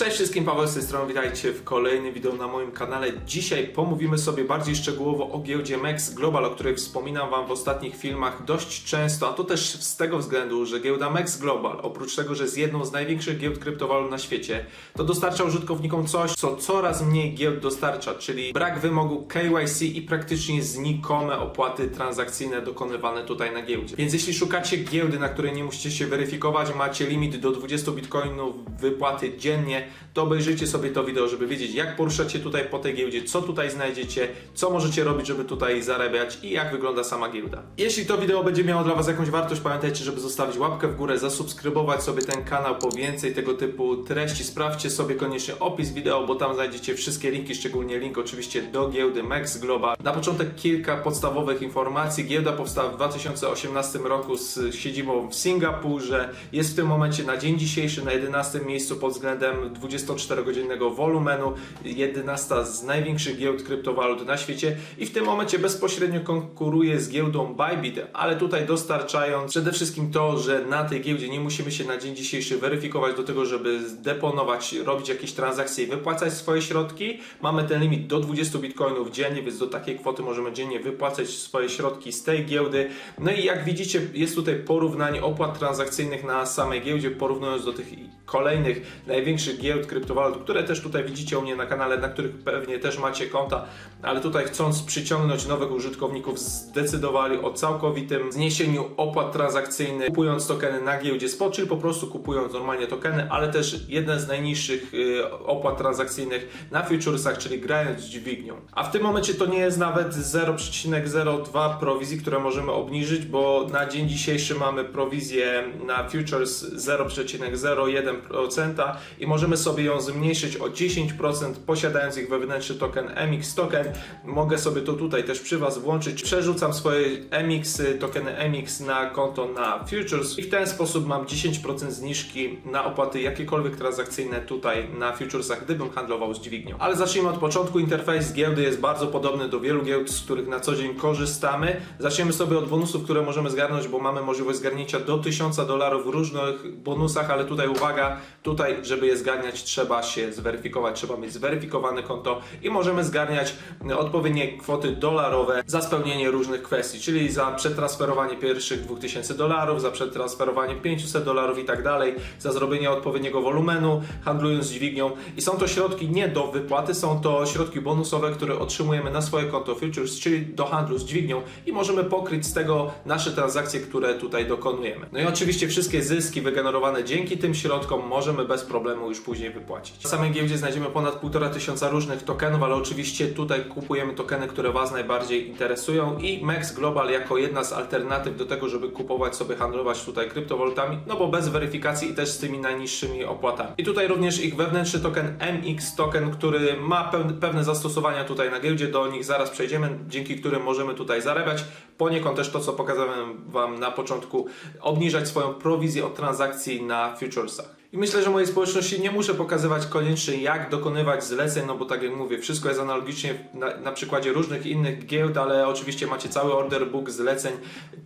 Cześć wszystkim, Paweł z tej strony, witajcie w kolejnym wideo na moim kanale. Dzisiaj pomówimy sobie bardziej szczegółowo o giełdzie MEX Global, o której wspominam Wam w ostatnich filmach dość często, a to też z tego względu, że giełda MEX Global, oprócz tego, że jest jedną z największych giełd kryptowalut na świecie, to dostarcza użytkownikom coś, co coraz mniej giełd dostarcza, czyli brak wymogu KYC i praktycznie znikome opłaty transakcyjne dokonywane tutaj na giełdzie. Więc jeśli szukacie giełdy, na której nie musicie się weryfikować, macie limit do 20 bitcoinów wypłaty dziennie, to obejrzyjcie sobie to wideo, żeby wiedzieć jak poruszać się tutaj po tej giełdzie, co tutaj znajdziecie, co możecie robić, żeby tutaj zarabiać i jak wygląda sama giełda. Jeśli to wideo będzie miało dla Was jakąś wartość, pamiętajcie, żeby zostawić łapkę w górę, zasubskrybować sobie ten kanał po więcej tego typu treści. Sprawdźcie sobie koniecznie opis wideo, bo tam znajdziecie wszystkie linki, szczególnie link oczywiście do giełdy MEX Global. Na początek kilka podstawowych informacji. Giełda powstała w 2018 roku z siedzibą w Singapurze. Jest w tym momencie na dzień dzisiejszy na 11 miejscu pod względem 24-godzinnego wolumenu. 11 z największych giełd kryptowalut na świecie i w tym momencie bezpośrednio konkuruje z giełdą Bybit, ale tutaj dostarczając przede wszystkim to, że na tej giełdzie nie musimy się na dzień dzisiejszy weryfikować do tego, żeby deponować, robić jakieś transakcje i wypłacać swoje środki. Mamy ten limit do 20 bitcoinów dziennie, więc do takiej kwoty możemy dziennie wypłacać swoje środki z tej giełdy. No i jak widzicie, jest tutaj porównanie opłat transakcyjnych na samej giełdzie, porównując do tych kolejnych największych giełd kryptowalut, które też tutaj widzicie u mnie na kanale, na których pewnie też macie konta, ale tutaj chcąc przyciągnąć nowych użytkowników, zdecydowali o całkowitym zniesieniu opłat transakcyjnych, kupując tokeny na giełdzie spot, czyli po prostu kupując normalnie tokeny, ale też jedne z najniższych y, opłat transakcyjnych na futuresach, czyli grając dźwignią. A w tym momencie to nie jest nawet 0,02 prowizji, które możemy obniżyć, bo na dzień dzisiejszy mamy prowizję na futures 0,01% i możemy sobie ją zmniejszyć o 10% posiadając ich wewnętrzny token MX token. Mogę sobie to tutaj też przy Was włączyć. Przerzucam swoje MX, tokeny MX na konto na futures i w ten sposób mam 10% zniżki na opłaty jakiekolwiek transakcyjne tutaj na futuresach, gdybym handlował z dźwignią. Ale zacznijmy od początku. Interfejs giełdy jest bardzo podobny do wielu giełd, z których na co dzień korzystamy. Zaczniemy sobie od bonusów, które możemy zgarnąć, bo mamy możliwość zgarnięcia do 1000 dolarów w różnych bonusach, ale tutaj uwaga, tutaj żeby je zgarniać trzeba się zweryfikować, trzeba mieć zweryfikowane konto i możemy zgarniać odpowiednie kwoty dolarowe za spełnienie różnych kwestii, czyli za przetransferowanie pierwszych 2000 dolarów, za przetransferowanie 500 dolarów i tak dalej, za zrobienie odpowiedniego wolumenu, handlując dźwignią i są to środki nie do wypłaty, są to środki bonusowe, które otrzymujemy na swoje konto futures, czyli do handlu z dźwignią i możemy pokryć z tego nasze transakcje, które tutaj dokonujemy. No i oczywiście wszystkie zyski wygenerowane dzięki tym środkom możemy bez problemu już później wypłacić. Na samej giełdzie znajdziemy ponad 1,5 tysiąca różnych tokenów, ale oczywiście tutaj kupujemy tokeny, które Was najbardziej interesują i MEX Global jako jedna z alternatyw do tego, żeby kupować sobie, handlować tutaj kryptowalutami, no bo bez weryfikacji i też z tymi najniższymi opłatami. I tutaj również ich wewnętrzny token MX token, który ma pewne zastosowania tutaj na giełdzie, do nich zaraz przejdziemy, dzięki którym możemy tutaj zarabiać. Poniekąd też to, co pokazałem Wam na początku, obniżać swoją prowizję od transakcji na futuresach. I myślę, że mojej społeczności nie muszę pokazywać koniecznie, jak dokonywać zleceń, no bo tak jak mówię, wszystko jest analogicznie na, na przykładzie różnych innych giełd, ale oczywiście macie cały order book zleceń,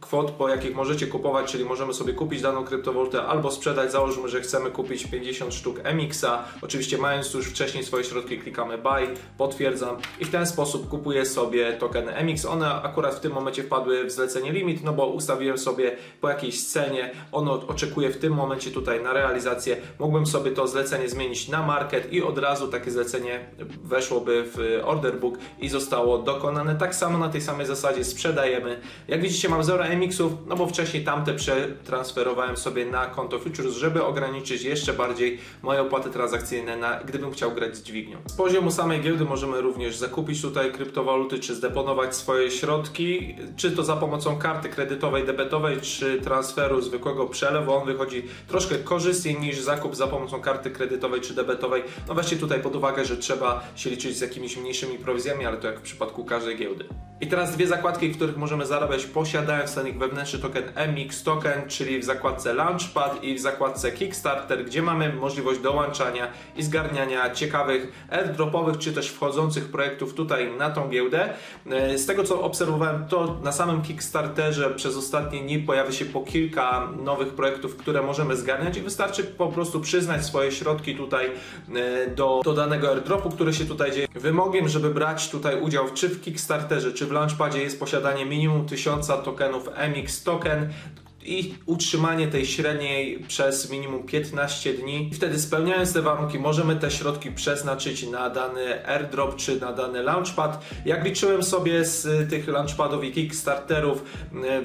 kwot, po jakich możecie kupować, czyli możemy sobie kupić daną kryptowalutę albo sprzedać. Załóżmy, że chcemy kupić 50 sztuk MX-a. Oczywiście, mając już wcześniej swoje środki, klikamy buy, potwierdzam i w ten sposób kupuję sobie tokeny MX. One akurat w tym momencie wpadły w zlecenie limit, no bo ustawiłem sobie po jakiejś cenie, ono oczekuje w tym momencie tutaj na realizację. Mógłbym sobie to zlecenie zmienić na market i od razu takie zlecenie weszłoby w order book i zostało dokonane. Tak samo na tej samej zasadzie sprzedajemy. Jak widzicie, mam 0 MX-ów, no bo wcześniej tamte przetransferowałem sobie na konto futures, żeby ograniczyć jeszcze bardziej moje opłaty transakcyjne, na, gdybym chciał grać z dźwignią. Z poziomu samej giełdy możemy również zakupić tutaj kryptowaluty, czy zdeponować swoje środki, czy to za pomocą karty kredytowej, debetowej, czy transferu zwykłego przelewu. On wychodzi troszkę korzystniej niż zakup za pomocą karty kredytowej czy debetowej. No weźcie tutaj pod uwagę, że trzeba się liczyć z jakimiś mniejszymi prowizjami, ale to jak w przypadku każdej giełdy. I teraz dwie zakładki, w których możemy zarabiać posiadając ten wewnętrzny token MX Token, czyli w zakładce Launchpad i w zakładce Kickstarter, gdzie mamy możliwość dołączania i zgarniania ciekawych airdropowych czy też wchodzących projektów tutaj na tą giełdę. E, Z tego co obserwowałem, to na samym Kickstarterze przez ostatnie dni pojawia się po kilka nowych projektów, które możemy zgarniać i wystarczy po prostu przyznać swoje środki tutaj e, do, do danego airdropu, który się tutaj dzieje. Wymogiem, żeby brać tutaj udział czy w Kickstarterze, czy w Launchpadzie jest posiadanie minimum 1000 tokenów MX Token i utrzymanie tej średniej przez minimum 15 dni. Wtedy spełniając te warunki możemy te środki przeznaczyć na dany airdrop czy na dany launchpad. Jak liczyłem sobie z tych launchpadów i kickstarterów,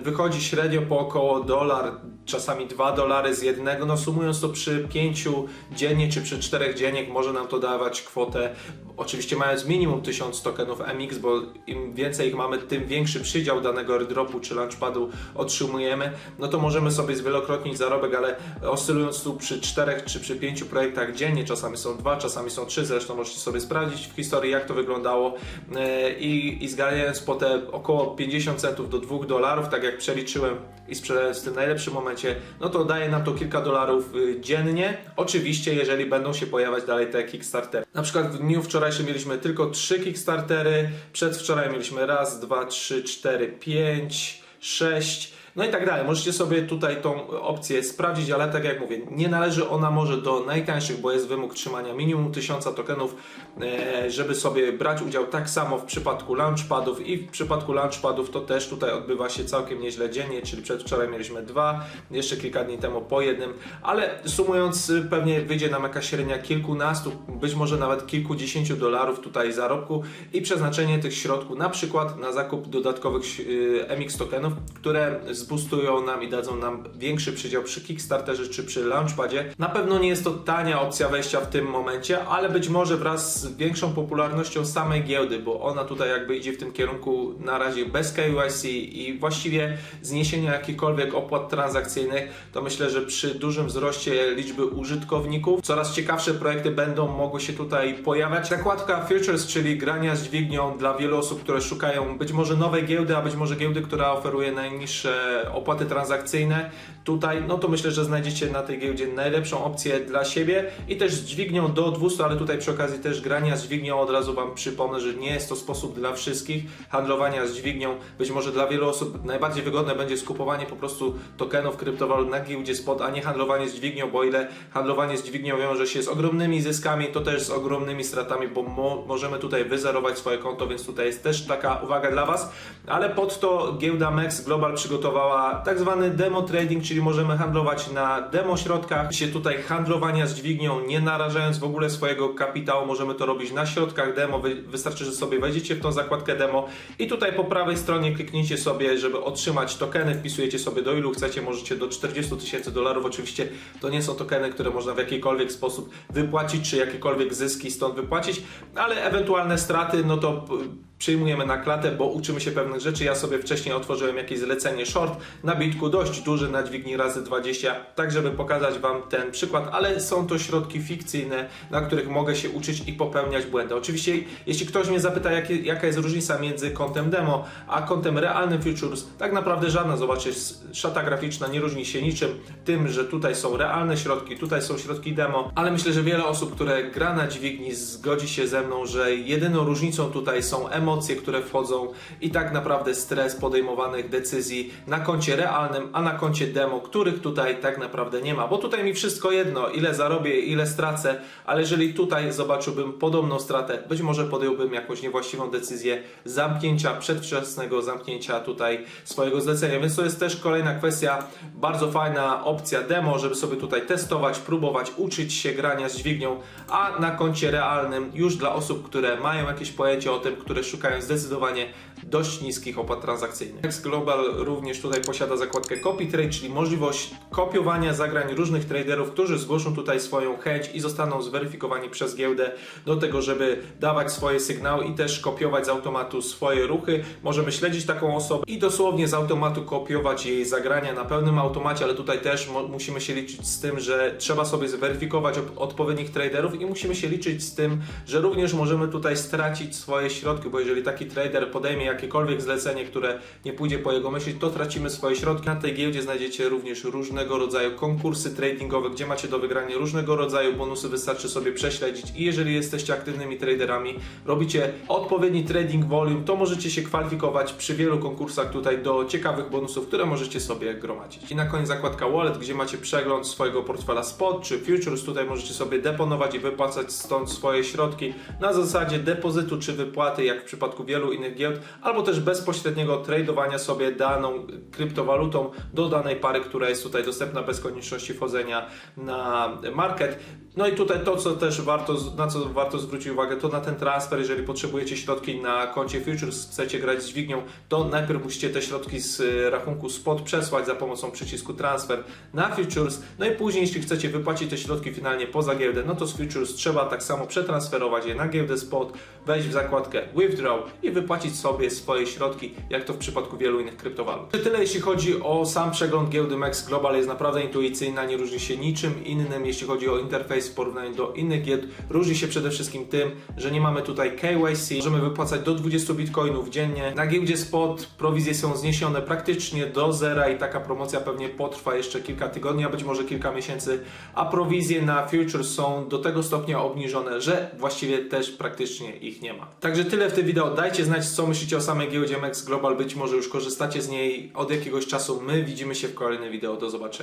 wychodzi średnio po około dolar, czasami 2 dolary z jednego. No sumując to przy 5 dziennie czy przy 4 dziennik może nam to dawać kwotę, oczywiście mając minimum 1000 tokenów MX, bo im więcej ich mamy, tym większy przydział danego airdropu czy launchpadu otrzymujemy. No to możemy sobie zwielokrotnić zarobek, ale oscylując tu przy 4 czy przy 5 projektach dziennie, czasami są 2, czasami są 3, zresztą możecie sobie sprawdzić w historii jak to wyglądało e, i, i zgarniając po te około 50 centów do 2 dolarów, tak jak przeliczyłem i sprzedając w tym najlepszym momencie, no to daje nam to kilka dolarów y, dziennie. Oczywiście, jeżeli będą się pojawiać dalej te Kickstartery. Na przykład w dniu wczorajszym mieliśmy tylko 3 Kickstartery, przedwczoraj mieliśmy raz, dwa, trzy, cztery, pięć, sześć. No i tak dalej. Możecie sobie tutaj tą opcję sprawdzić, ale tak jak mówię, nie należy ona może do najtańszych, bo jest wymóg trzymania minimum 1000 tokenów, e, żeby sobie brać udział tak samo w przypadku launchpadów i w przypadku launchpadów to też tutaj odbywa się całkiem nieźle dziennie, czyli przedwczoraj mieliśmy dwa, jeszcze kilka dni temu po jednym, ale sumując y, pewnie wyjdzie nam jakaś średnia kilkunastu, być może nawet kilkudziesięciu dolarów tutaj zarobku i przeznaczenie tych środków na przykład na zakup dodatkowych y, MX tokenów, które zboostują nam i dadzą nam większy przydział przy Kickstarterze czy przy Launchpadzie. Na pewno nie jest to tania opcja wejścia w tym momencie, ale być może wraz z większą popularnością samej giełdy, bo ona tutaj jakby idzie w tym kierunku na razie bez KYC i właściwie zniesienia jakichkolwiek opłat transakcyjnych, to myślę, że przy dużym wzroście liczby użytkowników coraz ciekawsze projekty będą mogły się tutaj pojawiać. Zakładka Futures, czyli grania z dźwignią dla wielu osób, które szukają być może nowej giełdy, a być może giełdy, która oferuje najniższe opłaty transakcyjne. Tutaj, no to myślę, że znajdziecie na tej giełdzie najlepszą opcję dla siebie i też z dźwignią do 200, ale tutaj przy okazji też grania z dźwignią od razu Wam przypomnę, że nie jest to sposób dla wszystkich handlowania z dźwignią. Być może dla wielu osób najbardziej wygodne będzie skupowanie po prostu tokenów kryptowalut na giełdzie spot, a nie handlowanie z dźwignią, bo ile handlowanie z dźwignią wiąże się z ogromnymi zyskami, to też z ogromnymi stratami, bo mo możemy tutaj wyzerować swoje konto, więc tutaj jest też taka uwaga dla Was. Ale pod to giełda MEX Global przygotowała tak zwany demo trading, czyli możemy handlować na demo środkach. Się tutaj handlowania z dźwignią, nie narażając w ogóle swojego kapitału, możemy to robić na środkach demo. Wy wystarczy, że sobie wejdziecie w tą zakładkę demo i tutaj po prawej stronie kliknijcie sobie, żeby otrzymać tokeny, wpisujecie sobie do ilu chcecie, możecie do 40 tysięcy dolarów. Oczywiście to nie są tokeny, które można w jakikolwiek sposób wypłacić, czy jakiekolwiek zyski stąd wypłacić, ale ewentualne straty, no to przyjmujemy na klatę, bo uczymy się pewnych rzeczy. Ja sobie wcześniej otworzyłem jakieś zlecenie short na bitku, dość duży na dźwigni razy 20, tak żeby pokazać Wam ten przykład, ale są to środki fikcyjne, na których mogę się uczyć i popełniać błędy. Oczywiście, jeśli ktoś mnie zapyta, jakie, jaka jest różnica między kontem demo a kontem realnym futures, tak naprawdę żadna. Zobaczcie, szata graficzna nie różni się niczym tym, że tutaj są realne środki, tutaj są środki demo, ale myślę, że wiele osób, które gra na dźwigni, zgodzi się ze mną, że jedyną różnicą tutaj są emocje, które wchodzą i tak naprawdę stres podejmowanych decyzji na koncie realnym, a na koncie demo, których tutaj tak naprawdę nie ma. Bo tutaj mi wszystko jedno, ile zarobię, ile stracę, ale jeżeli tutaj zobaczyłbym podobną stratę, być może podjąłbym jakąś niewłaściwą decyzję zamknięcia, przedwczesnego zamknięcia tutaj swojego zlecenia. Więc to jest też kolejna kwestia, bardzo fajna opcja demo, żeby sobie tutaj testować, próbować, uczyć się grania z dźwignią, a na koncie realnym już dla osób, które mają jakieś pojęcie o tym, które szukają zdecydowanie dość niskich opłat transakcyjnych. Next Global również tutaj posiada zakładkę Copy Trade, czyli możliwość kopiowania zagrań różnych traderów, którzy zgłoszą tutaj swoją chęć i zostaną zweryfikowani przez giełdę do tego, żeby dawać swoje sygnały i też kopiować z automatu swoje ruchy. Możemy śledzić taką osobę i dosłownie z automatu kopiować jej zagrania na pełnym automacie, ale tutaj też musimy się liczyć z tym, że trzeba sobie zweryfikować odpowiednich traderów i musimy się liczyć z tym, że również możemy tutaj stracić swoje środki, bo jeżeli Jeżeli taki trader podejmie jakiekolwiek zlecenie, które nie pójdzie po jego myśli, to tracimy swoje środki. Na tej giełdzie znajdziecie również różnego rodzaju konkursy tradingowe, gdzie macie do wygrania różnego rodzaju bonusy. Wystarczy sobie prześledzić i jeżeli jesteście aktywnymi traderami, robicie odpowiedni trading volume, to możecie się kwalifikować przy wielu konkursach tutaj do ciekawych bonusów, które możecie sobie gromadzić. I na koniec zakładka Wallet, gdzie macie przegląd swojego portfela spot czy futures. Tutaj możecie sobie deponować i wypłacać stąd swoje środki na zasadzie depozytu czy wypłaty, jak w przypadku wielu innych giełd, albo też bezpośredniego tradowania sobie daną kryptowalutą do danej pary, która jest tutaj dostępna bez konieczności wchodzenia na market. No i tutaj to, co też warto, na co warto zwrócić uwagę, to na ten transfer, jeżeli potrzebujecie środki na koncie futures, chcecie grać z dźwignią, to najpierw musicie te środki z y, rachunku spot przesłać za pomocą przycisku transfer na futures, no i później, jeśli chcecie wypłacić te środki finalnie poza giełdę, no to z futures trzeba tak samo przetransferować je na giełdę spot, wejść w zakładkę withdraw i wypłacić sobie swoje środki, jak to w przypadku wielu innych kryptowalut. Tyle jeśli chodzi o sam przegląd giełdy Max Global, jest naprawdę intuicyjna, nie różni się niczym innym, jeśli chodzi o interfejs w porównaniu do innych giełd. Różni się przede wszystkim tym, że nie mamy tutaj KYC, możemy wypłacać do 20 bitcoinów dziennie. Na giełdzie spot prowizje są zniesione praktycznie do zera i taka promocja pewnie potrwa jeszcze kilka tygodni, a być może kilka miesięcy, a prowizje na futures są do tego stopnia obniżone, że właściwie też praktycznie ich nie ma. Także tyle w tym wideo. Dajcie znać, co myślicie o samej giełdzie Max Global. Być może już korzystacie z niej od jakiegoś czasu. My widzimy się w kolejnym wideo. Do zobaczenia.